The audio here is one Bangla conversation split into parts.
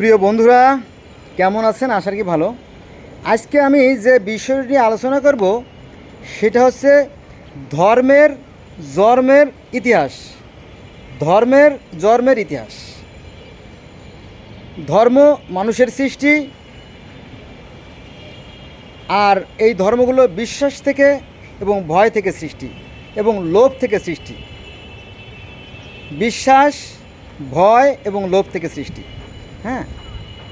প্রিয় বন্ধুরা, কেমন আছেন? আশা কি ভালো। আজকে আমি যে বিষয়টি নিয়ে আলোচনা করব, সেটা হচ্ছে ধর্মের জন্মের ইতিহাস। ধর্মের জন্মের ইতিহাস। ধর্ম মানুষের সৃষ্টি আর এই ধর্মগুলো বিশ্বাস থেকে এবং ভয় থেকে সৃষ্টি এবং লোভ থেকে সৃষ্টি। বিশ্বাস, ভয় এবং লোভ থেকে সৃষ্টি। হ্যাঁ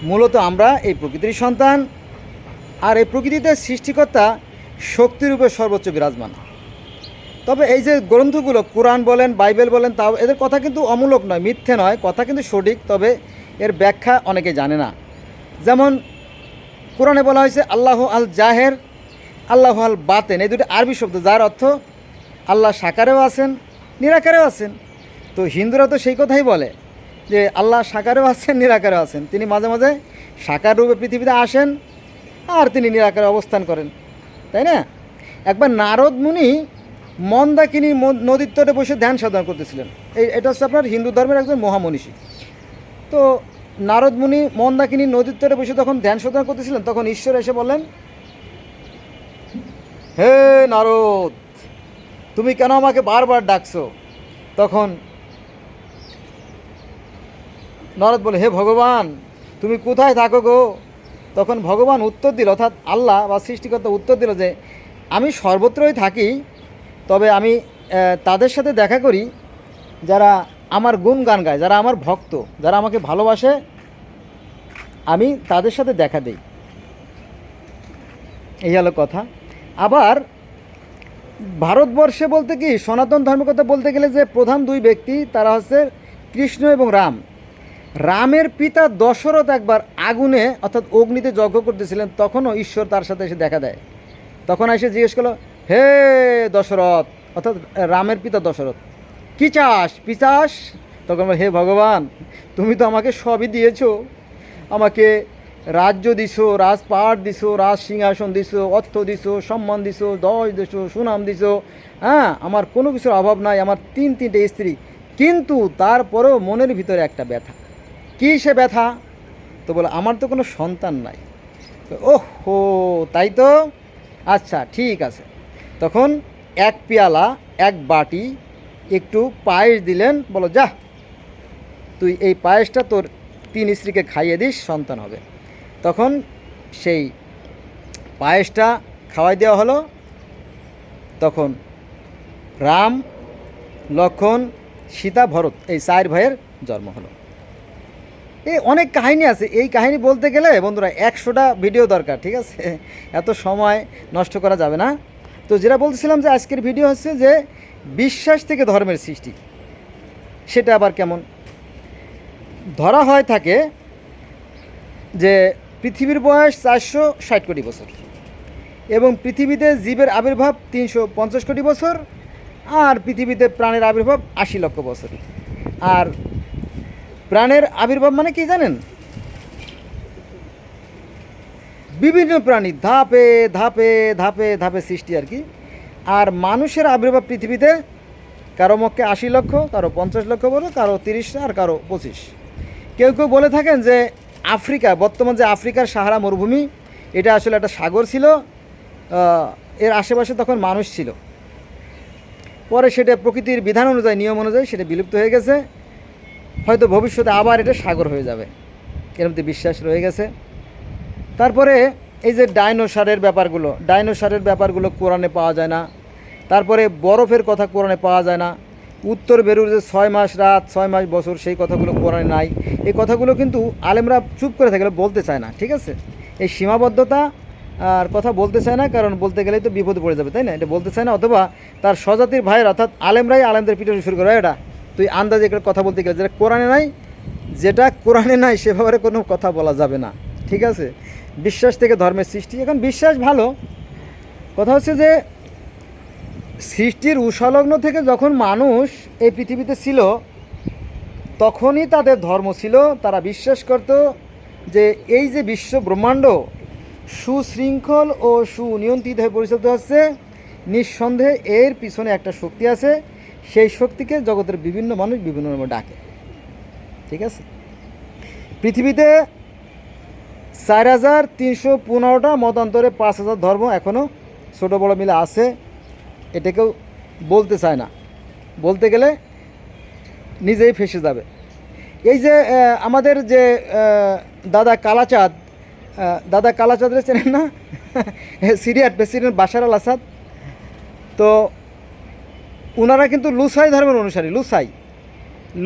মূলত আমরা এই প্রকৃতির সন্তান আর এই প্রকৃতিতে সৃষ্টিকর্তা শক্তিরূপে সর্বোচ্চ বিরাজমান। তবে এই যে গ্রন্থগুলো, কোরআন বলেন, বাইবেল বলেন, তাও এদের কথা কিন্তু অমূলক নয়, মিথ্যে নয়, কথা কিন্তু সঠিক, তবে এর ব্যাখ্যা অনেকে জানে না। যেমন কোরআনে বলা হয়েছে, আল্লাহ আল জাহের, আল্লাহ আল বাতেন, এই দুটি আরবি শব্দ, যার অর্থ আল্লাহ সাকারেও আছেন, নিরাকারেও আছেন। তো হিন্দুরা তো সেই কথাই বলে যে আল্লাহ সাকারেও আছেন, নিরাকারেও আছেন। তিনি মাঝে মাঝে সাকার রূপে পৃথিবীতে আসেন আর তিনি নিরাকারে অবস্থান করেন। তাই না? একবার নারদ মুনি মন্দাকিনী নদীর তটে বসে ধ্যান সাধনা করতেছিলেন। এই এটা হচ্ছে আপনার হিন্দু ধর্মের একজন মহামনীষী। তো নারদ মুনি মন্দাকিনী নদীর তটে বসে তখন ধ্যান সাধনা করতেছিলেন, তখন ঈশ্বর এসে বললেন, হে নারদ, তুমি কেন আমাকে বারবার ডাকছো? তখন নরদ বলে, হে ভগবান, তুমি কোথায় থাকো গো? তখন ভগবান উত্তর দিল, অর্থাৎ আল্লাহ বা সৃষ্টিকর্তা উত্তর দিল যে, আমি সর্বত্রই থাকি, তবে আমি তাদের সাথে দেখা করি যারা আমার গুণ গান গায়, যারা আমার ভক্ত, যারা আমাকে ভালোবাসে, আমি তাদের সাথে দেখা দেই। এই হলো কথা। আবার ভারতবর্ষে বলতে কি, সনাতন ধর্মের কথা বলতে গেলে যে প্রধান দুই ব্যক্তি, তারা হচ্ছে কৃষ্ণ এবং রাম। রামের পিতা দশরথ একবার আগুনে, অর্থাৎ অগ্নিতে যজ্ঞ করতেছিলেন, তখনও ঈশ্বর তার সাথে এসে দেখা দেয়। তখন এসে জিজ্ঞেস করল, হে দশরথ, অর্থাৎ রামের পিতা দশরথ, কি চাস, পিচাস? তখন হে ভগবান, তুমি তো আমাকে সবই দিয়েছ। আমাকে রাজ্য দিছো, রাজপাট দিছো, রাজ সিংহাসন দিছো, অর্থ দিছো, সম্মান দিছো, দশ দিছো, সুনাম দিছো। হ্যাঁ আমার কোনো কিছুর অভাব নাই, আমার তিন তিনটে স্ত্রী। কিন্তু তারপরেও মনের ভিতরে একটা ব্যথা। কী সে ব্যথা? তো বলে, আমার তো কোনো সন্তান নাই। ওহ, তাই তো? আচ্ছা ঠিক আছে। তখন এক পেয়ালা, এক বাটি একটু পায়েস দিলেন, বলো, যা, তুই এই পায়েসটা তোর তিন স্ত্রীকে খাইয়ে দিস, সন্তান হবে। তখন সেই পায়েসটা খাওয়াই দেওয়া হলো। তখন রাম, লক্ষণ, সীতা, ভরত এই চার ভাইয়ের জন্ম হলো। এই অনেক কাহিনী আছে। এই কাহিনী বলতে গেলে, বন্ধুরা, একশোটা ভিডিও দরকার, ঠিক আছে? এত সময় নষ্ট করা যাবে না। তো যেটা বলছিলাম যে, আজকের ভিডিও হচ্ছে যে, বিশ্বাস থেকে ধর্মের সৃষ্টি। সেটা আবার কেমন? ধরা হয় থাকে যে, পৃথিবীর বয়স চারশো ষাট কোটি বছর এবং পৃথিবীতে জীবের আবির্ভাব তিনশো পঞ্চাশ কোটি বছর আর পৃথিবীতে প্রাণের আবির্ভাব আশি লক্ষ বছর। আর প্রাণের আবির্ভাব মানে কি জানেন? বিভিন্ন প্রাণী, ধাপে ধাপে ধাপে ধাপে সৃষ্টি আর কি। আর মানুষের আবির্ভাব পৃথিবীতে কারও মক্ষে আশি লক্ষ, কারও পঞ্চাশ লক্ষ বলো, কারও তিরিশ আর কারও পঁচিশ। কেউ কেউ বলে থাকেন যে আফ্রিকা, বর্তমান যে আফ্রিকার সাহারা মরুভূমি, এটা আসলে একটা সাগর ছিল এর আশেপাশে তখন মানুষ ছিল। পরে সেটা প্রকৃতির বিধান অনুযায়ী, নিয়ম অনুযায়ী সেটা বিলুপ্ত হয়ে গেছে। হয়তো ভবিষ্যতে আবার এটা সাগর হয়ে যাবে। এরকম তো বিশ্বাস রয়ে গেছে। তারপরে এই যে ডাইনোসারের ব্যাপারগুলো ডাইনোসারের ব্যাপারগুলো কোরআনে পাওয়া যায় না। তারপরে বরফের কথা কোরআনে পাওয়া যায় না। উত্তর বেরুর যে ছয় মাস রাত, ছয় মাস বছর, সেই কথাগুলো কোরআনে নাই। এই কথাগুলো কিন্তু আলেমরা চুপ করে থাকে বলতে চায় না, ঠিক আছে? এই সীমাবদ্ধতা, আর কথা বলতে চায় না, কারণ বলতে গেলেই তো বিপদে পড়ে যাবে, তাই না? এটা বলতে চায় না, অথবা তার স্বজাতির ভাইয়ের, অর্থাৎ আলেমরাই আলেমদের পিটানো শুরু করে এটা? তুই আন্দাজে একটা কথা বলতে গেলে, যেটা কোরআনে নাই, যেটা কোরআনে নাই, সে ব্যাপারে কোনো কথা বলা যাবে না। ঠিক আছে? বিশ্বাস থেকে ধর্মের সৃষ্টি। এখন বিশ্বাস ভালো। কথা হচ্ছে যে, সৃষ্টির উষালগ্ন থেকে যখন মানুষ এই পৃথিবীতে ছিল, তখনই তাদের ধর্ম ছিল। তারা বিশ্বাস করত যে এই যে বিশ্ব ব্রহ্মাণ্ড, সুশৃঙ্খল ও সুনিয়ন্ত্রিত হয়ে পরিচালিত হচ্ছে, নিঃসন্দেহে এর পিছনে একটা শক্তি আছে। সেই শক্তিকে জগতের বিভিন্ন মানুষ বিভিন্ন নামে ডাকে। ঠিক আছে? পৃথিবীতে চার হাজার তিনশো পনেরোটা মতান্তরে পাঁচ হাজার ধর্ম এখনও ছোটো বড়ো মিলে আছে। এটা কেউ বলতে চায় না। বলতে গেলে নিজেই ফেসে যাবে। এই যে আমাদের যে দাদা কালাচাঁদ দাদা কালাচাঁদের চেনেন না? সিরিয়ার প্রেসিডেন্ট বাশার আল আসাদ। তো ওনারা কিন্তু লুসাই ধর্মের অনুসারী, লুসাই।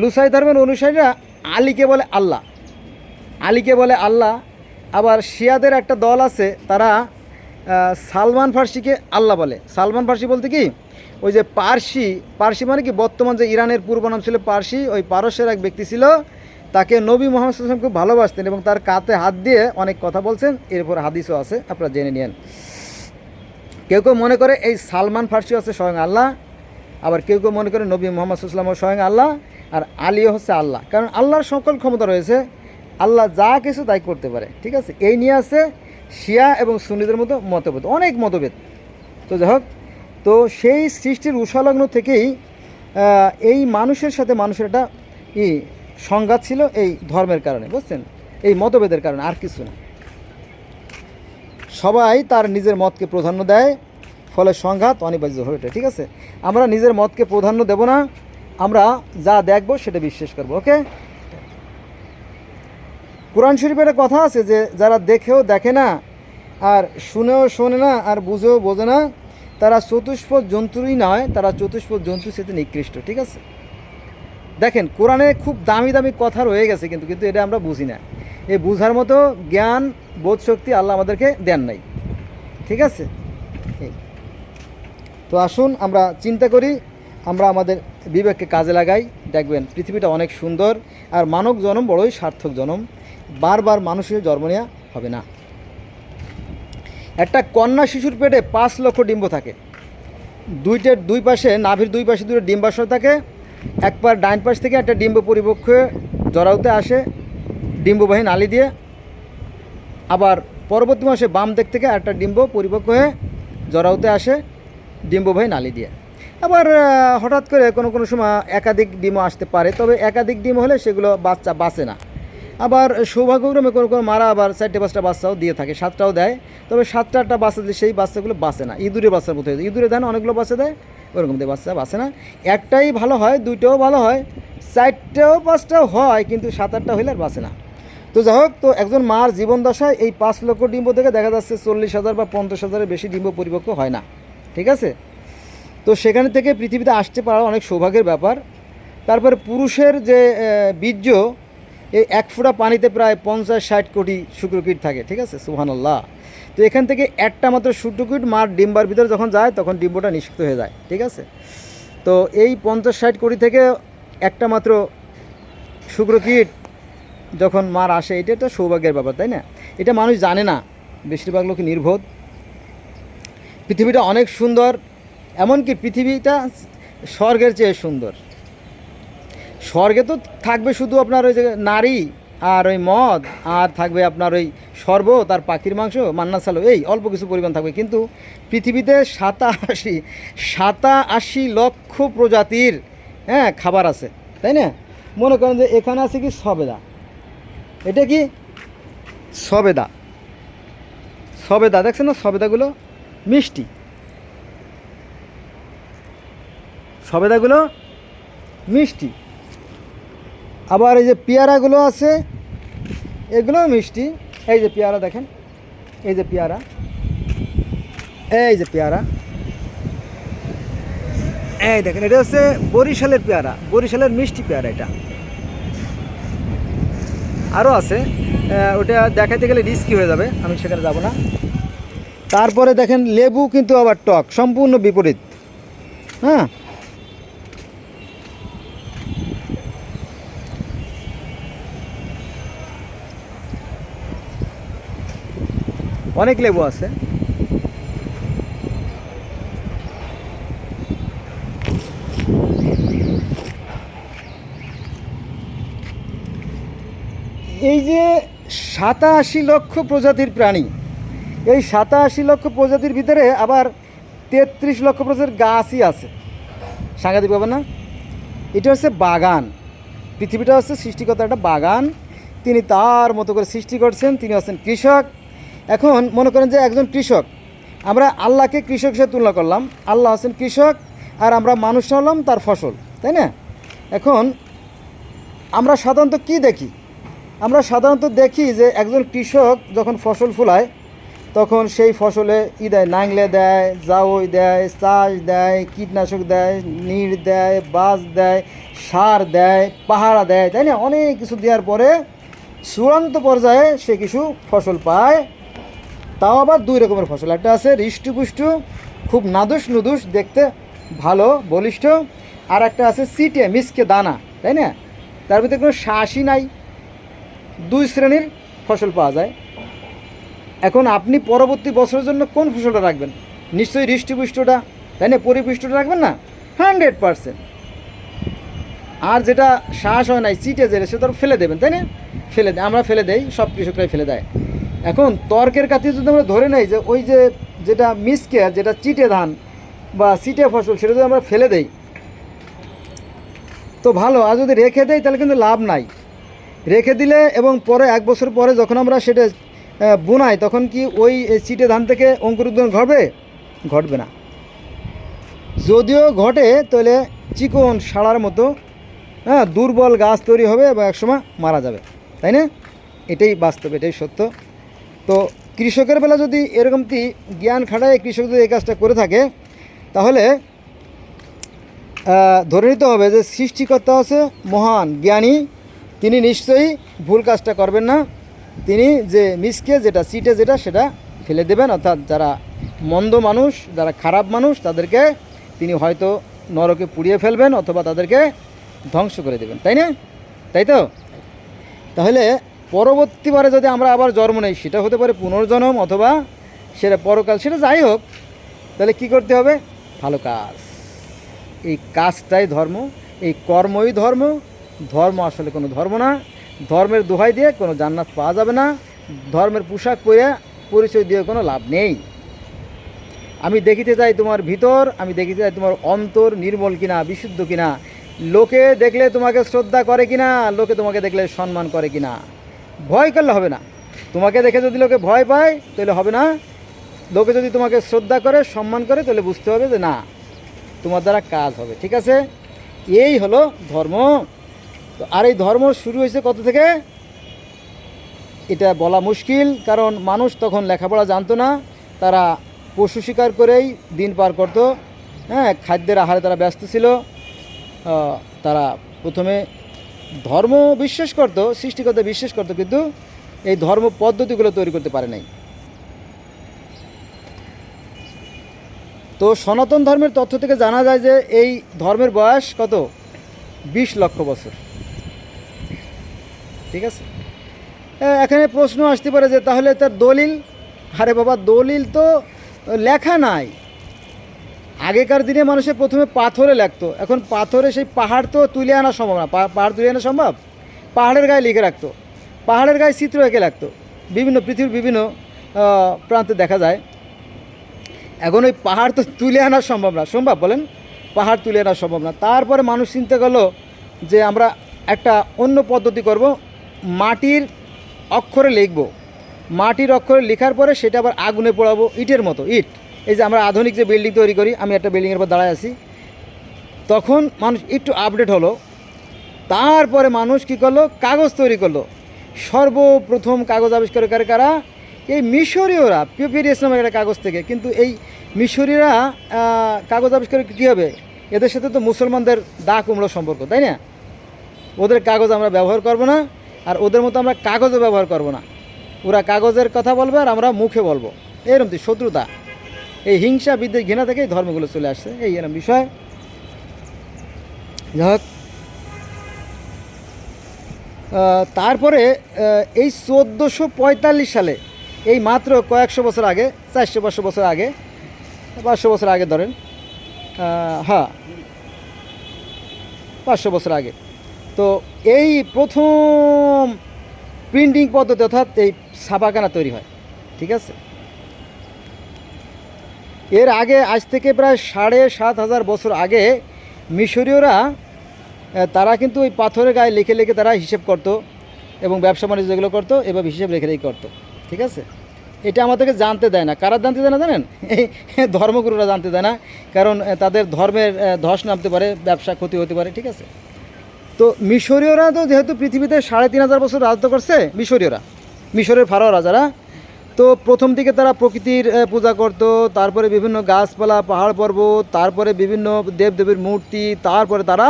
লুসাই ধর্মের অনুসারীরা আলীকে বলে আল্লাহ। আলীকে বলে আল্লাহ। আবার শিয়াদের একটা দল আছে, তারা সালমান ফার্সিকে আল্লাহ বলে। সালমান ফার্সি বলতে কি? ওই যে পার্সি পার্সি মানে কি? বর্তমান যে ইরানের পূর্ব নাম ছিল পার্সি, ওই পারস্যের এক ব্যক্তি ছিল। তাকে নবী মোহাম্মদ সাল্লাম খুব ভালোবাসতেন এবং তার কাতে হাত দিয়ে অনেক কথা বলছেন। এরপর হাদিসও আছে, আপনারা জেনে নিন কেউ কেউ মনে করে এই সালমান ফার্সি আছে, স্বয়ং আল্লাহ। আবার কেউ কেউ মনে করে নবী মোহাম্মদ সাল্লামও স্বয়ং আল্লাহ আর আলীও হচ্ছে আল্লাহ। কারণ আল্লাহর সকল ক্ষমতা রয়েছে, আল্লাহ যা কিছু তাই করতে পারে, ঠিক আছে? এই নিয়ে আছে শিয়া এবং সুন্নিদের মতো মতভেদ, অনেক মতভেদ। তো যাই হোক, তো সেই সৃষ্টির উষালগ্ন থেকেই এই মানুষের সাথে মানুষের একটা ই সংঘাত ছিল এই ধর্মের কারণে, বুঝছেন? এই মতভেদের কারণে, আর কিছু না। সবাই তার নিজের মতকে প্রাধান্য দেয় ফলে সংঘাত অনিবার্য হয়ে ওঠে, ঠিক আছে? আমরা নিজের মতকে প্রাধান্য দেব না। আমরা যা দেখব সেটা বিশ্বাস করব, ওকে? কোরআন শরীফের একটা কথা আছে যে, যারা দেখেও দেখে না, আর শুনেও শোনে না, আর বুঝেও বোঝে না, তারা চতুষ্পদ জন্তুরই নয়, তারা চতুষ্পদ জন্তু সাথে নিকৃষ্ট, ঠিক আছে? দেখেন, কোরআনে খুব দামি দামি কথা রয়ে গেছে, কিন্তু কিন্তু এটা আমরা বুঝি না। এই বুঝার মতো জ্ঞান, বোধ শক্তি আল্লাহ আমাদেরকে দেন নাই, ঠিক আছে? এই। তো আসুন, আমরা চিন্তা করি, আমরা আমাদের বিবেককে কাজে লাগাই। দেখবেন, পৃথিবীটা অনেক সুন্দর, আর মানব জনম বড়ই সার্থক জনম। বারবার মানুষের জন্ম নেওয়া হবে না। একটা কন্যা শিশুর পেটে পাঁচ লক্ষ ডিম্ব থাকে। দুইটার দুই পাশে, নাভির দুই পাশে দুটো ডিম্বাশয় থাকে। এক পার ডাইন পাশ থেকে একটা ডিম্ব পরিপক্ষ জরাউতে আসে, ডিম্ববাহী নালি দিয়ে। আবার পরবর্তী মাসে বাম দিক থেকে একটা ডিম্ব পরিপক্ক হয়ে জরাউতে আসে। ডিম্ববাহী নালি দিয়ে। আবার হঠাৎ করে কোনো কোনো সময় একাধিক ডিমও আসতে পারে, তবে একাধিক ডিম হলে সেগুলো বাচ্চা বাঁচে না। আবার সৌভাগ্যক্রমে কোনো কোনো মারা আবার চারটে পাঁচটা বাচ্চাও দিয়ে থাকে, সাতটাও দেয়, তবে সাতটা আটটা বাচ্চা দিলে সেই বাচ্চাগুলো বাঁচে না। ইঁদুরের বাচ্চার মতো ইঁদুরে দেন অনেকগুলো বাচ্চা দেয়, ওরকম দিয়ে বাচ্চা বাঁচে না। একটাই ভালো হয়, দুইটাও ভালো হয়, চারটাও পাঁচটাও হয়, কিন্তু সাত আটটা হইলে আর বাঁচে না। তো যাই হোক, তো একজন মার জীবন দশায় এই পাঁচ লক্ষ ডিম্ব থেকে দেখা যাচ্ছে চল্লিশ হাজার বা পঞ্চাশ হাজারের বেশি ডিম্ব পরিপক্ক হয় না। ঠিক আছে? তো সেখানে থেকে পৃথিবীতে আসতে পারা অনেক সৌভাগ্যের ব্যাপার। তারপরে পুরুষের যে বীর্য, এই এক ফোঁটা পানিতে প্রায় পঞ্চাশ ষাট কোটি শুক্রকীট থাকে, ঠিক আছে? সুহানাল্লাহ তো এখান থেকে একটা মাত্র শুক্রকীট মার ডিম্বার ভিতরে যখন যায়, তখন ডিম্বটা নিষিক্ত হয়ে যায়, ঠিক আছে? তো এই পঞ্চাশ ষাট কোটি থেকে একটা মাত্র শুক্রকীট যখন মার আসে এটা তো সৌভাগ্যের ব্যাপার, তাই না? এটা মানুষ জানে না। বেশিরভাগ লোক নির্বোধ। পৃথিবীটা অনেক সুন্দর, এমনকি পৃথিবীটা স্বর্গের চেয়ে সুন্দর। স্বর্গে তো থাকবে শুধু আপনার ওই যে নারী আর ওই মদ, আর থাকবে আপনার ওই শরবত আর পাখির মাংস, মান্না সালো এই অল্প কিছু পরিমাণ থাকবে। কিন্তু পৃথিবীতে সাতাশি সাতাশি লক্ষ প্রজাতির হ্যাঁ খাবার আছে, তাই না? মনে করেন যে এখানে আছে কি সবেদা। এটা কি? সবেদা। সবেদা, দেখছেন না সবেদাগুলো? মিষ্টি। সবেদাগুলো মিষ্টি। আবার এই যে পেয়ারাগুলো আছে এগুলো মিষ্টি। এই যে পেয়ারা দেখেন, এই যে পেয়ারা, এই যে পেয়ারা। এই দেখেন, এটা হচ্ছে বরিশালের পেয়ারা, বরিশালের মিষ্টি পেয়ারা এটা। আরও আছে ওটা দেখাতে গেলে রিস্কি হয়ে যাবে, আমি সেখানে যাব না। তারপরে দেখেন লেবু কিন্তু আবার টক, সম্পূর্ণ বিপরীত। হ্যাঁ? অনেক লেবু আছে। এই যে সাতাশি লক্ষ প্রজাতির প্রাণী এই সাতাশি লক্ষ প্রজাতির ভিতরে আবার তেত্রিশ লক্ষ প্রজাতির গাছই আছে। সাংঘাতিক ব্যাপার না। এটা হচ্ছে বাগান। পৃথিবীটা হচ্ছে সৃষ্টিকর্তা একটা বাগান। তিনি তার মতো করে সৃষ্টি করছেন। তিনি হচ্ছেন কৃষক। এখন মনে করেন যে একজন কৃষক। আমরা আল্লাহকে কৃষক হিসেবে তুলনা করলাম। আল্লাহ হচ্ছেন কৃষক আর আমরা মানুষ হলাম তার ফসল, তাই না? এখন আমরা সাধারণত কি দেখি? আমরা সাধারণত দেখি যে একজন কৃষক যখন ফসল ফলায় তখন সেই ফসলে ই দেয় নাংলে দেয় জাউই দেয়, চাষ দেয়, কীটনাশক দেয় নির দেয় বাস দেয়, সার দেয়, পাহারা দেয়, তাই না? অনেক কিছু দেওয়ার পরে চূড়ান্ত পর্যায়ে সে কিছু ফসল পায়। তাও আবার দুই রকমের ফসল। একটা আছে হৃষ্টপুষ্টু, খুব নাদুস নুদুস, দেখতে ভালো, বলিষ্ঠ। আর একটা আছে সিটে, মিসকে দানা, তাই না? তার ভিতরে কোনো শ্বাসই নাই। দুই শ্রেণির ফসল পাওয়া যায়। এখন আপনি পরবর্তী বছরের জন্য কোন ফসলটা রাখবেন? নিশ্চয়ই হৃষ্টিপুষ্টটা, তাই না? পরিপুষ্টটা রাখবেন না? Hundred percent. আর যেটা শ্বাস হয় নাই, চিটে যেটা সেটা ফেলে দেবেন, তাই না? ফেলে আমরা ফেলে দেই, সব কৃষকরাই ফেলে দেয়। এখন তর্কের কাছে যদি আমরা ধরে নেই যে ওই যে, যেটা মিসকে, যেটা চিটে ধান বা চিটে ফসল, সেটা যদি আমরা ফেলে দেই, তো ভালো। আর যদি রেখে দেয় তাহলে কিন্তু লাভ নাই। রেখে দিলে এবং পরে এক বছর পরে যখন আমরা সেটা বুনাই, তখন কি ওই চিটে ধান থেকে অঙ্কুরোদ্গম ঘটবে? ঘটবে না। যদিও ঘটে, তাহলে চিকন সাড়ার মতো হ্যাঁ দুর্বল গাছ তৈরি হবে এবং একসময় মারা যাবে। তাই না? এটাই বাস্তব, এটাই সত্য। তো কৃষকের বেলা যদি এরকমটি জ্ঞান খাটায়, কৃষক যদি এই কাজটা করে থাকে, তাহলে ধরে নিতে হবে যে সৃষ্টিকর্তা হচ্ছে মহান, জ্ঞানী। তিনি নিশ্চয়ই ভুল কাজটা করবেন না। তিনি যে মিসকে, যেটা সিটে যেটা, সেটা ফেলে দেবেন। অর্থাৎ যারা মন্দ মানুষ, যারা খারাপ মানুষ, তাদেরকে তিনি হয়তো নরকে পুড়িয়ে ফেলবেন অথবা তাদেরকে ধ্বংস করে দেবেন। তাই না? তাই তো? তাহলে পরবর্তীবারে যদি আমরা আবার জন্ম নেই, সেটা হতে পারে পুনর্জন্ম অথবা সেটা পরকাল, সেটা যাই হোক, তাহলে কি করতে হবে? ভালো কাজ। এই কাজটাই ধর্ম, এই কর্মই ধর্ম। ধর্ম আসলে কোনো ধর্ম না। ধর্মের দোহাই দিয়ে কোনো জান্নাত পাওয়া যাবে না। ধর্মের পোশাক পরে পরিচয় দিয়ে কোনো লাভ নেই। আমি দেখিতে চাই তোমার ভিতর, আমি দেখিতে চাই তোমার অন্তর নির্মল কিনা, বিশুদ্ধ কিনা। লোকে দেখলে তোমাকে শ্রদ্ধা করে কিনা, লোকে তোমাকে দেখলে সম্মান করে কিনা। ভয় করলে হবে না। তোমাকে দেখে যদি লোকে ভয় পায়, তাহলে হবে না। লোকে যদি তোমাকে শ্রদ্ধা করে, সম্মান করে, তাহলে বুঝতে হবে যে না, তোমার দ্বারা কাজ হবে, ঠিক আছে? এই হলো ধর্ম। তো আর এই ধর্ম শুরু হয়েছে কত থেকে? এটা বলা মুশকিল, কারণ মানুষ তখন লেখাপড়া জানতো না, তারা পশু শিকার করেই দিন পার করত। হ্যাঁ খাদ্যের আহারে তারা ব্যস্ত ছিল। তারা প্রথমে ধর্ম বিশ্বাস করত, সৃষ্টিকর্তা বিশ্বাস করত, কিন্তু এই ধর্ম পদ্ধতিগুলো তৈরি করতে পারে নাই। তো সনাতন ধর্মের তথ্য থেকে জানা যায় যে এই ধর্মের বয়স কত? বিশ লক্ষ বছর। ঠিক আছে? এখানে প্রশ্ন আসতে পারে যে তাহলে তার দলিল, আরে বাবা, দলিল তো লেখা নাই। আগেকার দিনে মানুষের প্রথমে পাথরে লাগতো এখন পাথরে সেই পাহাড় তো তুলে আনা সম্ভব না। পাহাড় তুলে আনা সম্ভব? পাহাড়ের গায়ে লিখে রাখতো। পাহাড়ের গায়ে চিত্র এঁকে লাগতো বিভিন্ন পৃথিবীর বিভিন্ন প্রান্তে দেখা যায়। এখন ওই পাহাড় তো তুলে আনা সম্ভব না। সম্ভব বলেন? পাহাড় তুলে আনা সম্ভব না। তারপরে মানুষ চিন্তা করল যে আমরা একটা অন্য পদ্ধতি করব। মাটির অক্ষরে লিখব। মাটির অক্ষরে লেখার পরে সেটা আবার আগুনে পোড়াবো ইটের মতো, ইট। এই যে আমরা আধুনিক যে বিল্ডিং তৈরি করি, আমি একটা বিল্ডিংয়ের উপর দাঁড়ায় আছি। তখন মানুষ একটু আপডেট হলো। তারপরে মানুষ কি করল? কাগজ তৈরি করল। সর্বপ্রথম কাগজ আবিষ্কার করে কারা? এই মিশরীয়রা পিপিরিয়াস নামের একটা কাগজ থেকে। কিন্তু এই মিশরীয়রা কাগজ আবিষ্কার কী হবে? এদের সাথে তো মুসলমানদের দা কুমড়ো সম্পর্ক, তাই না? ওদের কাগজ আমরা ব্যবহার করব না। আর ওদের মতো আমরা কাগজও ব্যবহার করব না। ওরা কাগজের কথা বলবে আর আমরা মুখে বলব। এরকম তো শত্রুতা। এই হিংসা, বিদ্বেষ, ঘৃণা থেকেই ধর্মগুলো চলে আসছে। এই এরকম বিষয়। যাই তারপরে এই চোদ্দোশো পঁয়তাল্লিশ সালে, এই মাত্র কয়েকশো বছর আগে, চারশো পাঁচশো বছর আগে, পাঁচশো বছর আগে ধরেন হ্যাঁ পাঁচশো বছর আগে। তো এই প্রথম প্রিন্টিং পদ্ধতি অর্থাৎ এই ছাপাখানা তৈরি হয়, ঠিক আছে? এর আগে, আজ থেকে প্রায় সাড়ে সাত হাজার বছর আগে মিশরীয়রা তারা কিন্তু ওই পাথরের গায়ে লিখে লিখে তারা হিসেব করতো এবং ব্যবসা বাণিজ্য যেগুলো করতো, এভাবে হিসেব রেখে রেখে করতো, ঠিক আছে? এটা আমাদেরকে জানতে দেয় না। কারা জানতে দেয় না জানেন? এই ধর্মগুরুরা জানতে দেয় না, কারণ তাদের ধর্মের ধস নামতে পারে, ব্যবসা ক্ষতি হতে পারে, ঠিক আছে? তো মিশরীয়রা তো যেহেতু পৃথিবীতে সাড়ে তিন হাজার বছর রাজত্ব করছে, মিশরীয়রা, মিশরের ফারো রাজারা তো প্রথম দিকে তারা প্রকৃতির পূজা করত, তারপরে বিভিন্ন গাছপালা, পাহাড় পর্বত, তারপরে বিভিন্ন দেবদেবীর মূর্তি, তারপরে তারা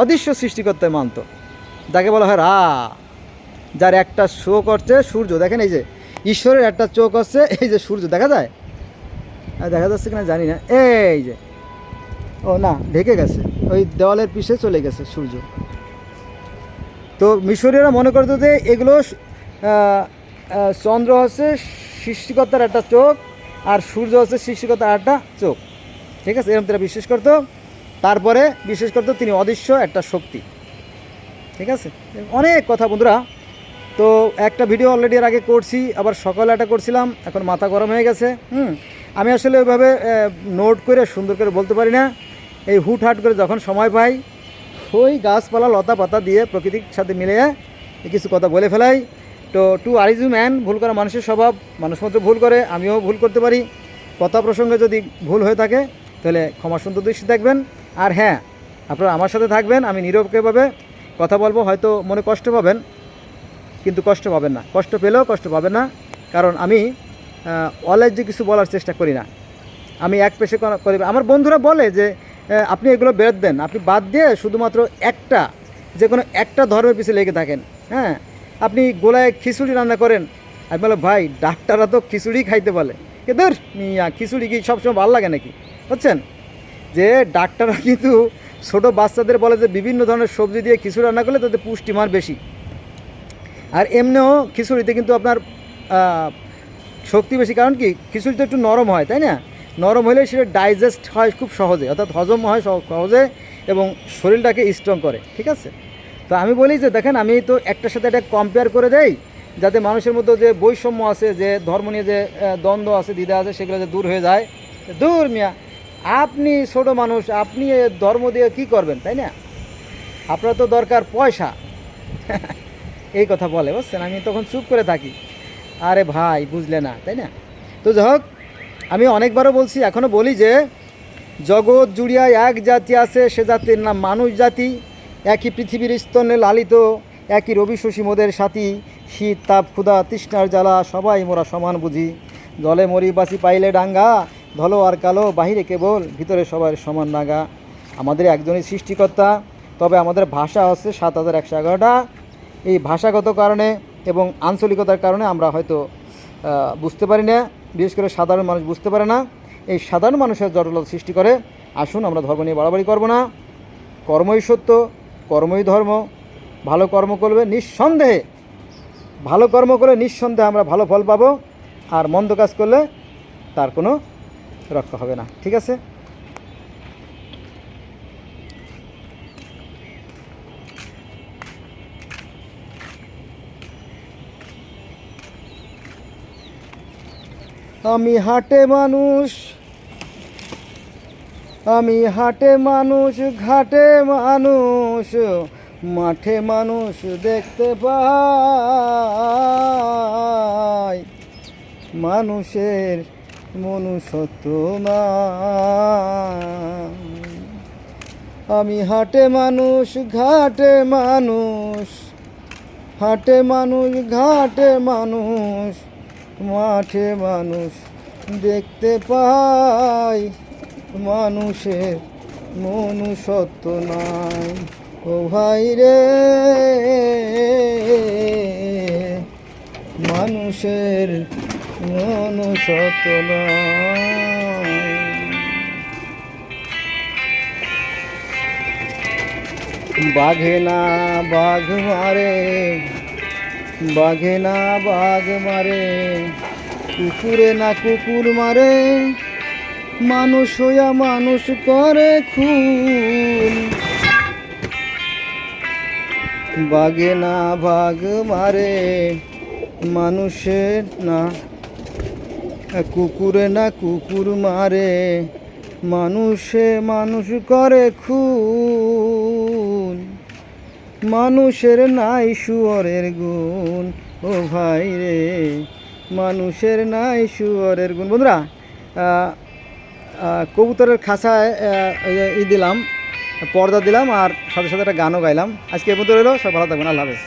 অদৃশ্য সৃষ্টিকর্তায় মানত। যাকে বলা হয় রা, যার একটা শো করছে সূর্য। দেখেন এই যে, ঈশ্বরের একটা চোখ হচ্ছে এই যে সূর্য, দেখা যায়? আর দেখা যাচ্ছে কিনা জানি না। এই যে, ও না, ঢেকে গেছে, ওই দেওয়ালের পিছে চলে গেছে সূর্য। তো মিশরীয়রা মনে করতো যে এগুলো চন্দ্র হচ্ছে সৃষ্টিকর্তার একটা চোখ আর সূর্য হচ্ছে সৃষ্টিকর্তার একটা চোখ। ঠিক আছে? এরকম তারা বিশ্বাস করতো। তারপরে বিশ্বাস করতো তিনি অদৃশ্য একটা শক্তি। ঠিক আছে? অনেক কথা বন্ধুরা। তো একটা ভিডিও অলরেডি এর আগে করছি, আবার সকালে একটা করছিলাম, এখন মাথা গরম হয়ে গেছে। হুম? আমি আসলে ওইভাবে নোট করে সুন্দর করে বলতে পারি না। এই হুট হাট করে যখন সময় পাই ওই গাছপালা, লতা পাতা দিয়ে প্রকৃতির সাথে মিলিয়ে কিছু কথা বলে ফেলাই। তো টু আরিজু ম্যান, ভুল করা মানুষের স্বভাব, মানুষ মাত্র ভুল করে, আমিও ভুল করতে পারি। কথা প্রসঙ্গে যদি ভুল হয়ে থাকে, তাহলে ক্ষমা সুন্দর দৃষ্টি দেখবেন। আর হ্যাঁ আপনারা আমার সাথে থাকবেন, আমি নীরবকেভাবে কথা বলব, হয়তো মনে কষ্ট পাবেন, কিন্তু কষ্ট পাবেন না। কষ্ট পেলেও কষ্ট পাবেন না, কারণ আমি অলেজ কিছু বলার চেষ্টা করি না। আমি এক পেশে করে আমার বন্ধুরা বলে যে আপনি এগুলো বেরোত দেন। আপনি বাদ দিয়ে শুধুমাত্র একটা যে কোনো একটা ধর্মের পিছিয়ে লেগে থাকেন হ্যাঁ? আপনি গোলায় খিচুড়ি রান্না করেন, আমি বলো ভাই, ডাক্তাররা তো খিচুড়ি খাইতে বলে। কে, ধর, মিয়া, খিচুড়ি কি সবসময় ভালো লাগে নাকি? বুঝছেন? যে ডাক্তাররা কিন্তু ছোটো বাচ্চাদের বলে যে বিভিন্ন ধরনের সবজি দিয়ে খিচুড়ি রান্না করলে তাদের পুষ্টিমান বেশি। আর এমনিও খিচুড়িতে কিন্তু আপনার শক্তি বেশি। কারণ কি? খিচুড়ি তো একটু নরম হয়, তাই না? নরম হলে সেটা ডাইজেস্ট হয় খুব সহজে, অর্থাৎ হজম হয় সহ- সহজে এবং শরীরটাকে স্ট্রং করে, ঠিক আছে? তো আমি বলি যে, দেখেন, আমি তো একটার সাথে একটা কম্পেয়ার করে দেই, যাতে মানুষের মধ্যে যে বৈষম্য আছে, যে ধর্ম নিয়ে যে দ্বন্দ্ব আছে, দ্বিধা আছে, সেগুলো যে দূর হয়ে যায়। দূর, মিয়া, আপনি ছোট মানুষ, আপনি ধর্ম দিয়ে কি করবেন, তাই না? আপনার তো দরকার পয়সা। এই কথা বলে, বুঝছেন? আমি তখন চুপ করে থাকি। আরে ভাই, বুঝলে না, তাই না? তো যাই আমি অনেকবারও বলছি এখনও বলি যে, জগৎ জুড়িয়া এক জাতি আছে, সে জাতির নাম মানুষ জাতি। একই পৃথিবীর স্তনে লালিত, একই রবি শশী মোদের সাথী। শীত, তাপ, ক্ষুধা, তৃষ্ণার জ্বালা, সবাই মোরা সমান বুঝি। জলে মরি বাসি পাইলে ডাঙ্গা, ধলো আর কালো, বাহিরে কেবল, ভিতরে সবার সমান নাগা আমাদের একজনই সৃষ্টিকর্তা, তবে আমাদের ভাষা হচ্ছে সাত হাজার একশো এগারোটা। এই ভাষাগত কারণে এবং আঞ্চলিকতার কারণে আমরা হয়তো বুঝতে পারি না। বিশেষ করে সাধারণ মানুষ বুঝতে পারে না, এই সাধারণ মানুষের জটলতা সৃষ্টি করে। আসুন, আমরা ধর্ম নিয়ে বাড়াবাড়ি করব না। কর্মই সত্য, কর্মই ধর্ম। ভালো কর্ম করবে নিঃসন্দেহে, ভালো কর্ম করে নিঃসন্দেহে আমরা ভালো ফল পাবো। আর মন্দ কাজ করলে তার কোনো রক্ষা হবে না। ঠিক আছে? আমি হাটে মানুষ, আমি হাটে মানুষ, ঘাটে মানুষ, মাঠে মানুষ দেখতে পাই। মানুষের মনুষ্যত্ব না আমি হাটে মানুষ, ঘাটে মানুষ, হাটে মানুষ, ঘাটে মানুষ। মাঠে মানুষ দেখতে পাই মানুষের মনুষ্যত্ব নাই। ও ভাই রে, মানুষের মনুষ্যত্ব নাই। বাঘে না বাঘ মারে বাঘে না বাঘ মারে, কুকুরে না কুকুর মারে, মানুষ হইয়া মানুষ করে খুন। বাঘে না বাঘ মারে মানুষের না, কুকুরে না কুকুর মারে, মানুষে মানুষ করে খুন। মানুষের নাই শুয়রের গুণ। ও ভাই রে, মানুষের নাই শুয়রের গুণ। বন্ধুরা কবুতরের খাসায় ই দিলাম, পর্দা দিলাম, আর সাথে সাথে একটা গানও গাইলাম। আজকে এ পর্যন্ত রইল সব ভালো থাকবেন, আল্লাহ হাফেজ।